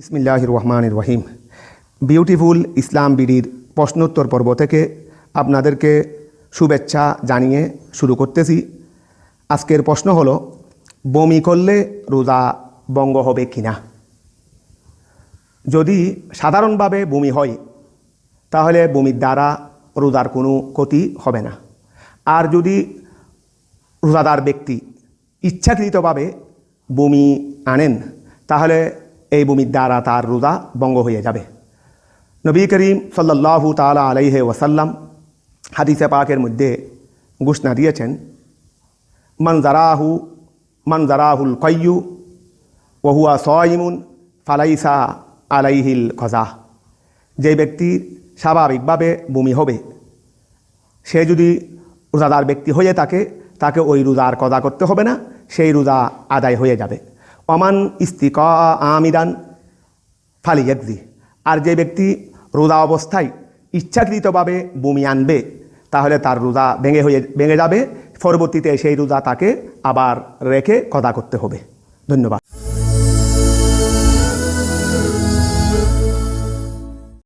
বিসমিল্লাহ রহমান রহিম বিউটিফুল ইসলাম বিডির প্রশ্নোত্তর পর্ব থেকে আপনাদেরকে শুভেচ্ছা জানিয়ে শুরু করতেছি। আজকের প্রশ্ন হলো, বমি করলে রোজা বঙ্গ হবে কিনা? যদি সাধারণভাবে বমি হয়, তাহলে বমির দ্বারা রোজার কোনো ক্ষতি হবে না। আর যদি রোজাদার ব্যক্তি ইচ্ছাকৃতভাবে বমি আনেন, তাহলে এই বমির দ্বারা তার রোজা বঙ্গ হয়ে যাবে। নবী করিম সাল্লাল্লাহু তালা আলাইহে ওয়াসাল্লাম হাদিসে পাকের মধ্যে ঘোষণা দিয়েছেন, মান জারাহু, মান জারাহুল কয়্যু ওহুয়া সয়িমুন ফালাইসা আলাইহিল খজা। যে ব্যক্তির স্বাভাবিকভাবে বমি হবে, সে যদি রোজাদার ব্যক্তি হয়ে থাকে, তাকে ওই রোজার কদা করতে হবে না, সেই রোজা আদায় হয়ে যাবে। অমান ইস্তিক আমিদান ফালি একদি আর যে ব্যক্তি রোজা অবস্থায় ইচ্ছাকৃতভাবে বমি আনবে, তাহলে তার রোজা ভেঙে হয়ে, ভেঙে যাবে। পরবর্তীতে সেই রোজা তাকে আবার রেখে কদা করতে হবে। ধন্যবাদ।